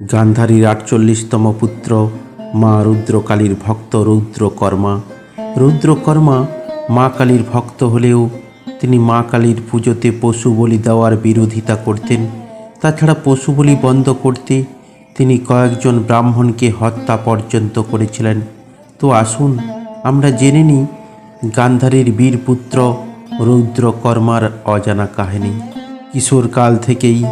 গান্ধারীর আটচল্লিশতম পুত্র, মা রুদ্রকালীর ভক্ত রুদ্রকর্মা। রুদ্রকর্মা মা কালীর ভক্ত হলেও তিনি মা কালীর পুজোতে পশু বলি দেওয়ার বিরোধিতা করতেন। তাছাড়া পশু বলি বন্ধ করতে তিনি কয়েকজন ব্রাহ্মণকে হত্যা পর্যন্ত করেছিলেন। তো আসুন, আমরা জেনে নিই গান্ধারীর বীর পুত্র রুদ্রকর্মার অজানা কাহিনী। কিশোরকাল থেকেই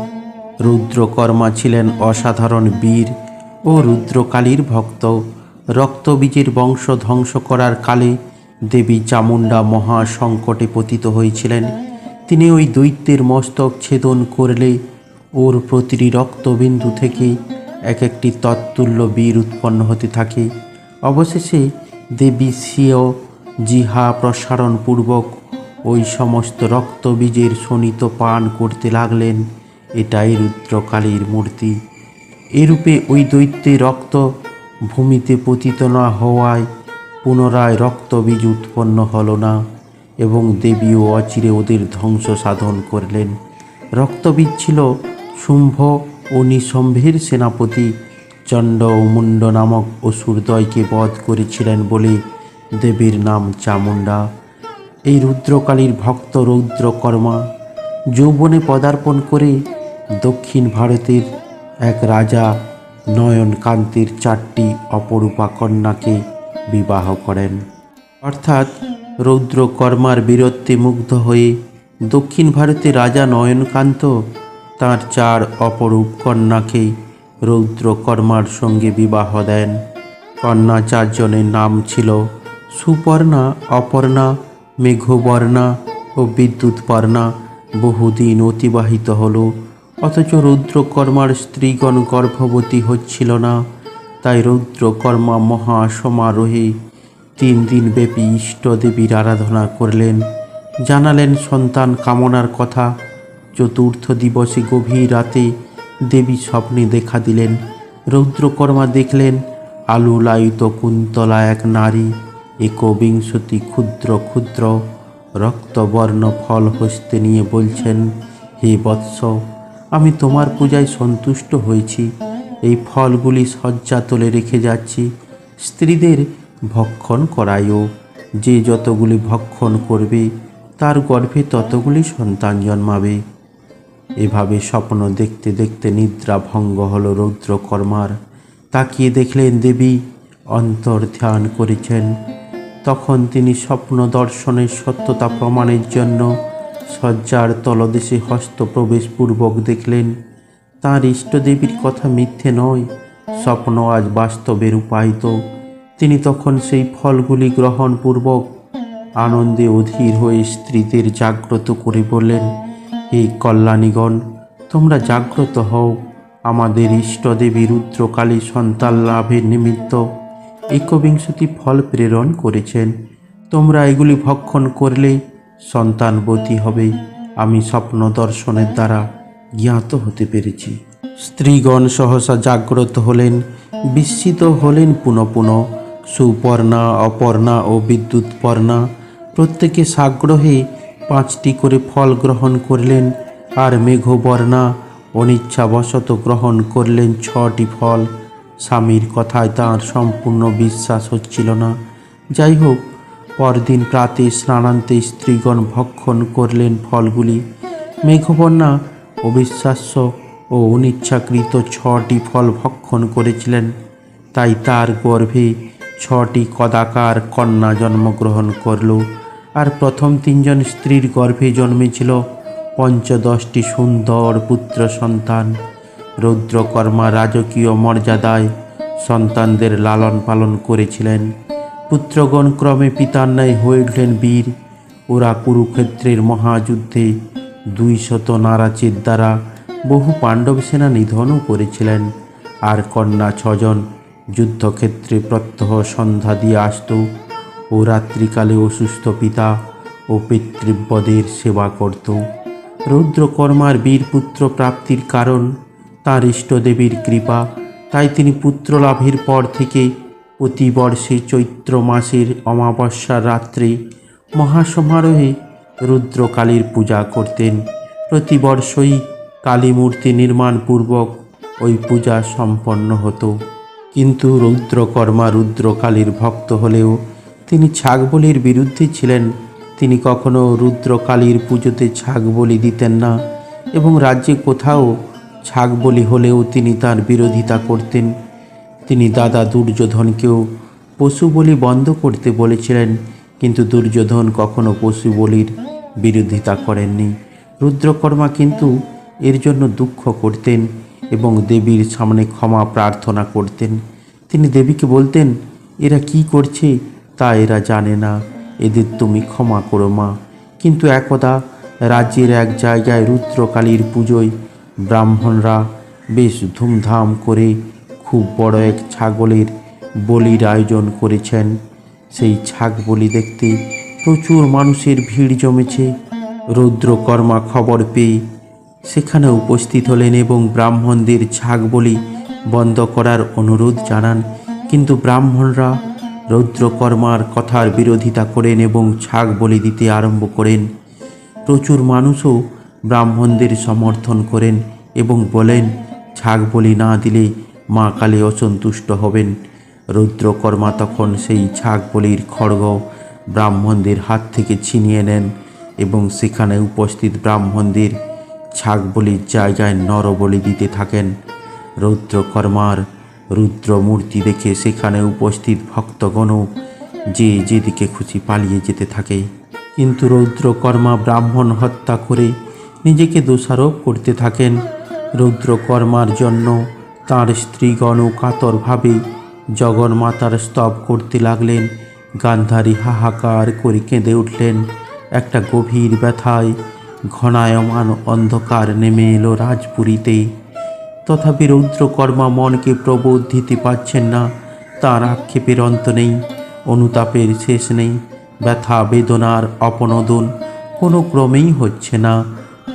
রুদ্রকর্মা ছিলেন অসাধারণ বীর ও রুদ্রকালীর ভক্ত। রক্তবীজের বংশ ধ্বংস করার কালে দেবী চামুণ্ডা মহা সংকটে পতিত হয়েছিলেন। তিনি ওই দৈত্যের মস্তক ছেদন করলে ওর প্রতিটি রক্তবিন্দু থেকে এক একটি তৎতুল্য বীর উৎপন্ন হতে থাকে। অবশেষে দেবী স্বীয় জিহা প্রসারণপূর্বক ওই সমস্ত রক্তবীজের শোণিত পান করতে লাগলেন। এটাই রুদ্রকালীর মূর্তি। এরূপে ওই দৈত্যে রক্ত ভূমিতে পতিত না হওয়ায় পুনরায় রক্তবীজ উৎপন্ন হলো না এবং দেবীও অচিরে ওদের ধ্বংস সাধন করলেন। রক্তবীজ ছিল শুম্ভ ও নিঃসম্ভের সেনাপতি চণ্ড ও মুণ্ড নামক অসুরদয়কে বধ করেছিলেন বলে দেবীর নাম চামুণ্ডা। এই রুদ্রকালীর ভক্ত রৌদ্রকর্মা যৌবনে পদার্পণ করে দক্ষিণ ভারতের এক রাজা নয়নকান্তের চারটি অপরূপা কন্যাকে বিবাহ করেন। অর্থাৎ রৌদ্রকর্মার বীরত্বে মুগ্ধ হয়ে দক্ষিণ ভারতের রাজা নয়নকান্ত তার চার অপরূপ কন্যাকে রৌদ্রকর্মার সঙ্গে বিবাহ দেন। কন্যা চারজনের নাম ছিল সুপর্ণা, অপর্ণা, মেঘবর্ণা ও বিদ্যুৎপর্ণা। বহুদিন অতিবাহিত হলো অথচ রুদ্রকর্মার স্ত্রীগণ গর্ভবতী হচ্ছিল না, তাই রুদ্রকর্মা মহা সমারোহে তিন দিন ব্যাপী ইষ্টদেবীর আরাধনা করলেন। জানালেন, সন্তান কামনার কথা। চতুর্থ দিবসে গভীর রাতে দেবী স্বপ্নে দেখা দিলেন। রৌদ্রকর্মা দেখলেন আলু আলুলায়িত কুন্তলা এক নারী, একবিংশতি ক্ষুদ্র ক্ষুদ্র, রক্তবর্ণ ফল হস্তে নিয়ে বলছেন, হে বৎস আমি তোমার পূজায় সন্তুষ্ট হয়েছি। এই ফলগুলি শয্যা তোলে রেখে যাচ্ছি। স্ত্রীদের ভক্ষণ করায়ও যে যতগুলি ভক্ষণ করবে, তার গর্ভে ততগুলি সন্তান জন্মাবে। এভাবে স্বপ্ন দেখতে দেখতে নিদ্রা ভঙ্গ হল রৌদ্রকর্মার। তাকিয়ে দেখলেন দেবী অন্তর ধ্যান করেছেন। তখন তিনি স্বপ্ন দর্শনের সত্যতা প্রমাণের জন্য শয্যার তলদেশে হস্তপ্রবেশপূর্বক দেখলেন, তাঁর ইষ্টদেবীর কথা মিথ্যে নয়, স্বপ্ন আজ বাস্তবে রূপায়িত। তিনি তখন সেই ফলগুলি গ্রহণপূর্বক আনন্দে অধীর হয়ে স্ত্রীদের জাগ্রত করে বললেন, হে কল্যাণীগণ, তোমরা জাগ্রত হও। আমাদের ইষ্টদেবী রুদ্রকালী সন্তান লাভের নিমিত্ত একবিংশতি ফল প্রেরণ করেছেন। তোমরা এগুলি ভক্ষণ করলে সন্তানবতী হবে আমি স্বপ্ন দর্শনের দ্বারা জ্ঞাত হতে পেরেছি। স্ত্রীগণ সহসা জাগ্রত হলেন, বিস্মিত হলেন পুনঃ পুনঃ। সুপর্ণা, অপর্ণা ও বিদ্যুৎপর্ণা প্রত্যেকে সাগ্রহে পাঁচটি করে ফল গ্রহণ করলেন আর মেঘবর্ণা অনিচ্ছাবশত গ্রহণ করলেন ছটি ফল। স্বামীর কথায় তাঁর সম্পূর্ণ বিশ্বাস হচ্ছিল না। যাই হোক পরদিন প্রাতে স্নানান্তে স্ত্রীগণ ভক্ষণ করলেন ফলগুলি। মেঘবর্ণা অবিশ্বাস্য ও অনিচ্ছাকৃত ছটি ফল ভক্ষণ করেছিলেন। তাই তার গর্ভে ছটি কদাকার কন্যা জন্মগ্রহণ করল। আর প্রথম তিনজন স্ত্রীর গর্ভে জন্মেছিল পঞ্চদশটি সুন্দর পুত্র সন্তান। রৌদ্রকর্মা রাজকীয় মর্যাদায় সন্তানদের লালন পালন করেছিলেন। পুত্রগণ ক্রমে পিতার ন্যায় হয়ে উঠলেন বীর। ওরা কুরুক্ষেত্রের মহাযুদ্ধে দুই শত নারাচের দ্বারা বহু পাণ্ডব সেনা নিধনও করেছিলেন। আর কন্যা ছজন যুদ্ধক্ষেত্রে প্রত্যহ সন্ধ্যা দিয়ে আসত ও রাত্রিকালে অসুস্থ পিতা ও পিতৃব্যদের সেবা করত। রৌদ্রকর্মার বীরপুত্র প্রাপ্তির কারণ, তাঁর ইষ্টদেবীর কৃপা, তাই তিনি পুত্র লাভের পর থেকে প্রতি বর্ষে চৈত্র মাসের অমাবস্যার রাত্রে মহাসমারোহে রুদ্রকালীর পূজা করতেন। প্রতিবর্ষই কালী মূর্তি নির্মাণপূর্বক ওই পূজা সম্পন্ন হতো। কিন্তু রুদ্রকর্মা রুদ্রকালীর ভক্ত হলেও তিনি ছাগবলির বিরুদ্ধে ছিলেন। তিনি কখনো রুদ্রকালীর পুজোতে ছাগ বলি দিতেন না এবং রাজ্যে কোথাও ছাগ বলি হলেও তিনি তার বিরোধিতা করতেন। তিনি দাদা দুর্যোধনকেও পশু বলি বন্ধ করতে বলেছিলেন, কিন্তু দুর্যোধন কখনো পশু বলির বিরোধিতা করেননি। রুদ্রকর্মা কিন্তু এর জন্য দুঃখ করতেন এবং দেবীর সামনে ক্ষমা প্রার্থনা করতেন। তিনি দেবীকে বলতেন, এরা কি করছে তা এরা জানে না, এদের তুমি ক্ষমা করো মা। কিন্তু একদা রাজ্যের এক জায়গায় রুদ্রকালীর পুজোয় ব্রাহ্মণরা বেশ ধুমধাম করে খুব বড় এক ছাগলের বলির আয়োজন করেছেন। সেই ছাগ বলি দেখতে প্রচুর মানুষের ভিড় জমেছে। রুদ্রকর্মা খবর পেয়ে সেখানে উপস্থিত হলেন এবং ব্রাহ্মণদের ছাগ বলি বন্ধ করার অনুরোধ জানান। কিন্তু ব্রাহ্মণরা রৌদ্রকর্মার কথার বিরোধিতা করেন এবং ছাগ বলি দিতে আরম্ভ করেন। প্রচুর মানুষও ব্রাহ্মণদের সমর্থন করেন এবং বলেন ছাগ বলি না দিলে মা কালী অসন্তুষ্ট হবেন। রুদ্রকর্মা তখন সেই ছাগ বলির খড়গ ব্রাহ্মণদের হাত থেকে ছিনিয়ে নেন এবং সেখানে উপস্থিত ব্রাহ্মণদের ছাগ বলির জায়গায় নরবলি দিতে থাকেন। রৌদ্রকর্মার রুদ্র মূর্তি দেখে সেখানে উপস্থিত ভক্তগণও যে যেদিকে খুশি পালিয়ে যেতে থাকে। কিন্তু রৌদ্রকর্মা ব্রাহ্মণ হত্যা করে নিজেকে দোষারোপ করতে থাকেন। রৌদ্রকর্মার জন্য তার স্ত্রীগণও কাতরভাবে জগন্মাতার স্তব করতে লাগলেন। গান্ধারী হাহাকার করে কেঁদে উঠলেন। একটা গভীর ব্যথায় ঘনায়মান অন্ধকার নেমে এলো রাজপুরীতে। তথাপি রৌদ্রকর্মা মনকে প্রবোধ দিতে পারছেন না। তার আক্ষেপের অন্ত নেই, অনুতাপের শেষ নেই। ব্যথা, বেদনার অপনোদন কোনো ক্রমেই হচ্ছে না।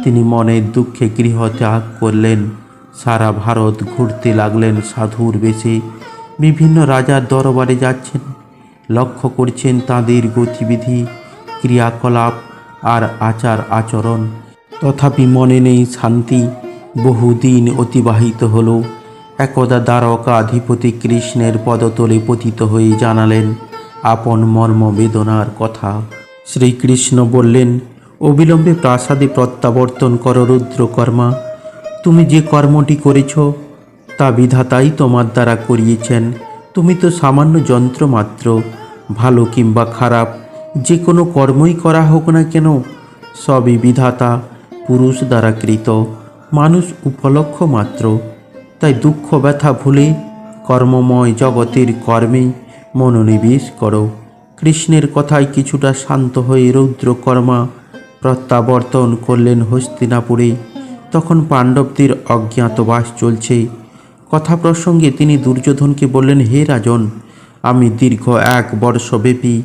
তিনি মনের দুঃখে গৃহ ত্যাগ করলেন। সারা ভারত ঘুরতে লাগলেন সাধুর বেশে। বিভিন্ন রাজার দরবারে যাচ্ছেন, লক্ষ্য করছেন তাদের গতিবিধি, ক্রিয়াকলাপ আর আচার আচরণ। তথাপি মনে নেই শান্তি, বহুদিন অতিবাহিত হলো। একদা দ্বারকাধিপতি কৃষ্ণের পদতলে পতিত হয়ে জানালেন আপন মর্ম বেদনার কথা। শ্রীকৃষ্ণ বললেন, অবিলম্বে প্রাসাদে প্রত্যাবর্তন কর রুদ্রকর্মা। তুমি যে কর্মটি করেছ, তা বিধাতাই তোমার দ্বারা করিয়েছেন। তুমি তো সামান্য যন্ত্র মাত্র, ভালো কিংবা খারাপ, যে কোনো কর্মই করা হোক না কেন, সবই বিধাতা, পুরুষ দ্বারা কৃত, মানুষ উপলক্ষ মাত্র। তাই দুঃখ ব্যথা ভুলে, কর্মময় জগতের কর্মে মনোনিবেশ করো। কৃষ্ণের কথায় কিছুটা শান্ত হয়ে রৌদ্রকর্মা প্রত্যাবর্তন করলেন হস্তিনাপুরে। তখন পাণ্ডবদের অজ্ঞাতবাস চলছে। কথা প্রসঙ্গে তিনি দুর্যোধনকে বললেন, হে রাজন, আমি দীর্ঘ এক বর্ষব্যাপী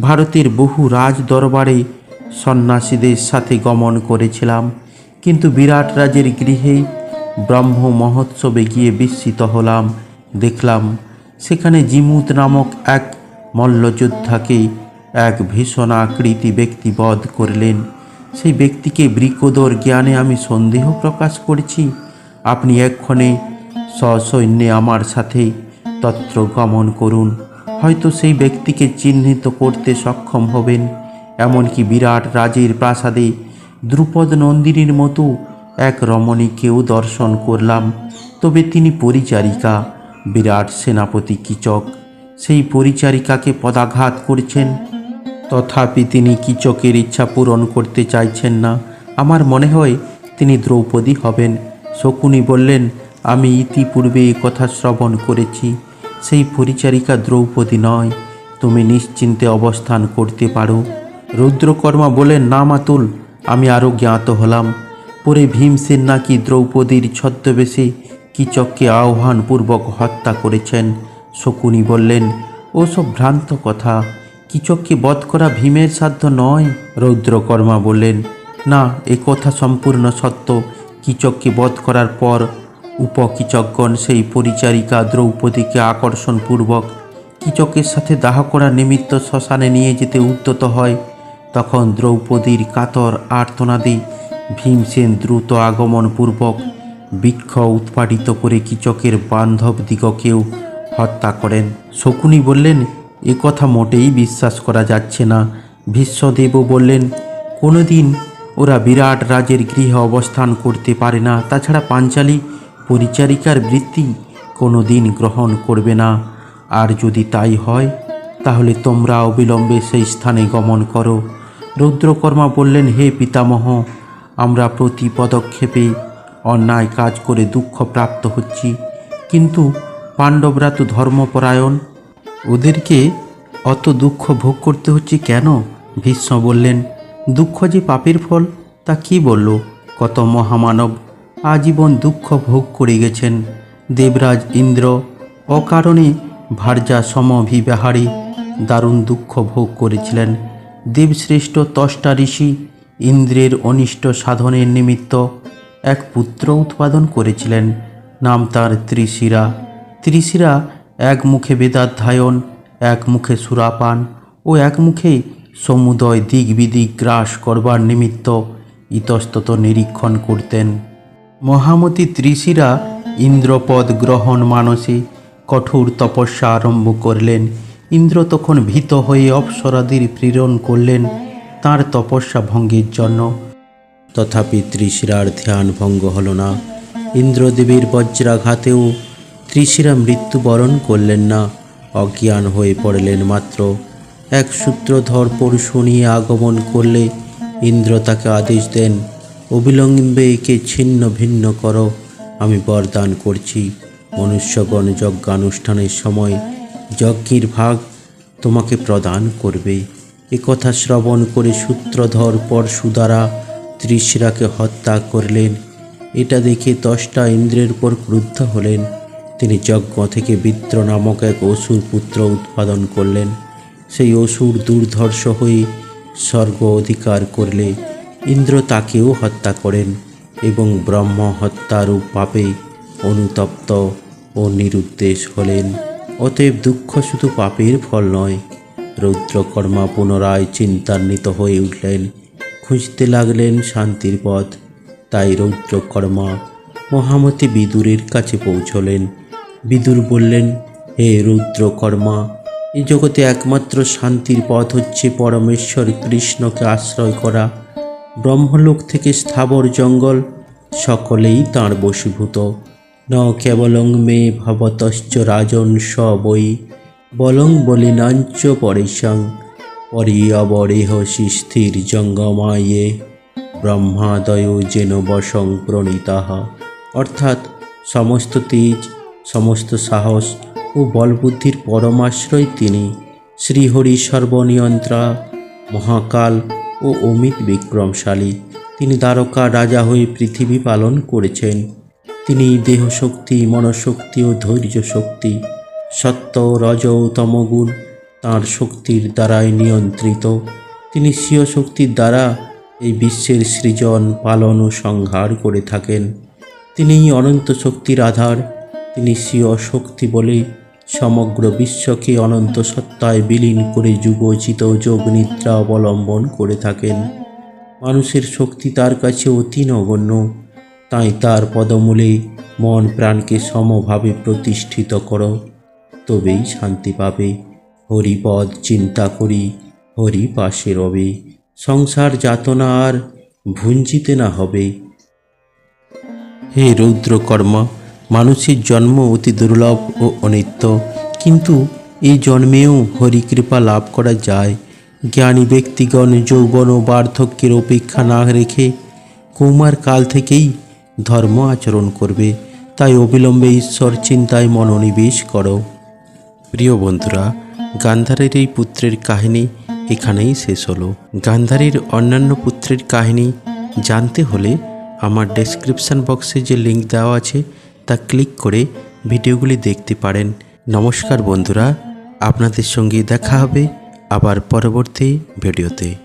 ভারতের বহু রাজ দরবারে সন্ন্যাসীদের সাথে গমন করেছিলাম। কিন্তু বিরাট রাজের গৃহে ব্রহ্ম মহোৎসবে গিয়ে বিস্মিত হলাম। দেখলাম সেখানে জিমুত নামক এক মল্লযোদ্ধাকে এক ভীষণ আকৃতি ব্যক্তি বধ করলেন। সেই ব্যক্তিকে বৃকোদর জ্ঞানে আমি সন্দেহ প্রকাশ করছি। আপনি এক্ষণে সসৈন্যে আমার সাথে তত্র গমন করুন। হয়তো সেই ব্যক্তিকে চিহ্নিত করতে সক্ষম হবেন। এমনকি বিরাট রাজের প্রাসাদে দ্রুপদ নন্দিনীর মতো এক রমণীকেও দর্শন করলাম। তবে তিনি পরিচারিকা, বিরাট সেনাপতি কিচক। সেই পরিচারিকাকে পদাঘাত করছেন। তথাপি তিনি কিচকের ইচ্ছা পূরণ করতে চাইছেন না? আমার মনে হয় তিনি দ্রৌপদী হবেন। শকুনি বললেন, আমি ইতিপূর্বে এই কথা শ্রবণ করেছি। সেই পরিচারিকা দ্রৌপদী নয়। তুমি নিশ্চিন্তে অবস্থান করতে পারো। রুদ্রকর্মা বলেন না মাতুল, আমি আরও জ্ঞাত হলাম। পরে ভীমসেন নাকি দ্রৌপদীর ছদ্মবেশে কিচককে আহ্বানপূর্বক হত্যা করেছেন? শকুনি বললেন ওসব ভ্রান্ত কথা। কিচককে বধ করা ভীমের সাধ্য নয়? রৌদ্রকর্মা বললেন, না, এ কথা সম্পূর্ণ সত্য। কিচককে বধ করার পর উপকিচকগণ সেই পরিচারিকা দ্রৌপদীকে আকর্ষণপূর্বক কিচকের সাথে দাহ করার নিমিত্ত শ্মশানে নিয়ে যেতে উদ্যত হয়, তখন দ্রৌপদীর কাতর আর্তনাদে ভীমসেন দ্রুত আগমনপূর্বক বৃক্ষ উৎপাটিত করে কীচকের বান্ধব দিগকেও হত্যা করেন। শকুনি বললেন এ কথা মোটেই বিশ্বাস করা যাচ্ছে না। ভীষ্মদেবও বললেন, কোনোদিন ওরা বিরাট রাজের গৃহে অবস্থান করতে পারে না। তাছাড়া পাঞ্চালী পরিচারিকার বৃত্তি কোনো দিন গ্রহণ করবে না। আর যদি তাই হয়, তাহলে তোমরা অবিলম্বে সেই স্থানে গমন করো। রুদ্রকর্মা বললেন, হে পিতামহ, আমরা প্রতি পদক্ষেপে অন্যায় কাজ করে দুঃখ প্রাপ্ত হচ্ছি। কিন্তু পাণ্ডবরা তো ধর্মপরায়ণ ওদেরকে অত দুঃখ ভোগ করতে হচ্ছে কেন? ভীষ্ম বললেন, দুঃখ যে পাপের ফল, তা কি বলল? কত মহামানব আজীবন দুঃখ ভোগ করে গেছেন। দেবরাজ ইন্দ্র, অকারণে ভার্যা সমভিবাহারে দারুণ দুঃখ ভোগ করেছিলেন। দেবশ্রেষ্ঠ তষ্টা ঋষি ইন্দ্রের অনিষ্ট সাধনের নিমিত্ত এক পুত্র উৎপাদন করেছিলেন, নাম তার ত্রিশিরা। ত্রিশিরা এক মুখে বেদাধ্যায়ন, এক মুখে সুরাপান ও এক মুখে সমুদয় দিক বিদিক গ্রাস করবার নিমিত্ত ইতস্তত নিরীক্ষণ করতেন। মহামতি ত্রিশিরা ইন্দ্রপদ গ্রহণ মানসে কঠোর তপস্যা আরম্ভ করলেন। ইন্দ্র তখন ভীত হয়ে অপ্সরাদের প্রেরণ করলেন তার তপস্যা ভঙ্গের জন্য। তথাপি ত্রিশিরার ধ্যান ভঙ্গ হল না। ইন্দ্রদেবীর বজ্রাঘাতেও ত্রিশিরা মৃত্যুবরণ করলেন না। অজ্ঞান হয়ে পড়লেন মাত্র। এক সূত্রধর পরশু নিয়ে আগমন করলে ইন্দ্র তাকে আদেশ দেন, অবিলম্বে একে ছিন্ন ভিন্ন করো। আমি বরদান করছি। মনুষ্যগণ যজ্ঞানুষ্ঠানের সময় যজ্ঞের ভাগ তোমাকে প্রদান করবে। কথা শ্রবণ করে সূত্রধর পরশু দ্বারা ত্রিশিরাকে হত্যা করলেন। এটা দেখে দশটা ইন্দ্রের উপর ক্রুদ্ধ হলেন। তিনি যজ্ঞ থেকে বিদ্র নামক এক অসুর পুত্র উৎপাদন করলেন। সেই অসুর দুর্ধর্ষ হয়ে স্বর্গ অধিকার করলে ইন্দ্র তাকেও হত্যা করেন এবং ব্রহ্ম হত্যারূপ পাপে অনুতপ্ত ও নিরুদ্দেশ হলেন। অতএব দুঃখ শুধু পাপের ফল নয়, রৌদ্রকর্মা পুনরায় চিন্তান্বিত হয়ে উঠলেন। খুঁজতে লাগলেন শান্তির পথ। তাই রৌদ্রকর্মা মহামতি বিদুরের কাছে পৌঁছলেন। বিদুর বললেন, হে রুদ্রকর্মা এই জগতে একমাত্র শান্তির পথ হচ্ছে পরমেশ্বর কৃষ্ণকে আশ্রয় করা। ব্রহ্মলোক থেকে স্থাবর জঙ্গল, সকলেই তাঁর বশীভূত। ন কেবলং মে ভবতশ্চ রাজন স বৈ বলং বলিনাঞ্চ পরেশাং পরি অবরেহ স্থির জঙ্গমায়ে। ব্রহ্মাদয় যেন বসং প্রণীতাহ অর্থাৎ সমস্ত তেজ সমস্ত সাহস ও বলবুদ্ধির পরমাশ্রয় তিনি। শ্রীহরি সর্বনিয়ন্ত্রা, মহাকাল ও অমিত বিক্রমশালী। তিনি দ্বারকা রাজা হয়ে পৃথিবী পালন করেছেন। তিনি দেহশক্তি, মনশক্তি ও ধৈর্য শক্তি সত্য, রজ ও তমগুণ তাঁর শক্তির দ্বারাই নিয়ন্ত্রিত। তিনি স্বীয় শক্তির দ্বারা এই বিশ্বের সৃজন, পালন ও সংহার করে থাকেন। তিনিই অনন্ত শক্তির আধার তিনি স্বীয় শক্তি বলে সমগ্র বিশ্বকে অনন্ত সত্তায় বিলীন করে যুগোচিত যোগ নিদ্রা অবলম্বন করে থাকেন। মানুষের শক্তি তার কাছে অতি নগণ্য, তাই তার পদমূলে মন প্রাণকে সমভাবে প্রতিষ্ঠিত করো, তবেই শান্তি পাবে। হরিপদ চিন্তা করি, হরি পাশে রবে, সংসার যাতনা আর ভুঞ্জিতে না হবে। হে রৌদ্রকর্মা মানুষের জন্ম অতি দুর্লভ ও অনিত্য। কিন্তু এই জন্মেও হরিকৃপা লাভ করা যায়। জ্ঞানী ব্যক্তিগণ যৌবন ও বার্ধক্যের অপেক্ষা না রেখে কৌমার কাল থেকেই ধর্ম আচরণ করবে। তাই অবিলম্বে ঈশ্বর চিন্তায় মনোনিবেশ করো। প্রিয় বন্ধুরা, গান্ধারের এই পুত্রের কাহিনী এখানেই শেষ হলো। গান্ধারীর অন্যান্য পুত্রের কাহিনী জানতে হলে আমার ডেসক্রিপশন বক্সে যে লিঙ্ক দেওয়া আছে তা ক্লিক করে ভিডিওগুলি দেখতে পারেন। নমস্কার বন্ধুরা, আপনাদের সঙ্গে দেখা হবে আবার পরবর্তী ভিডিওতে।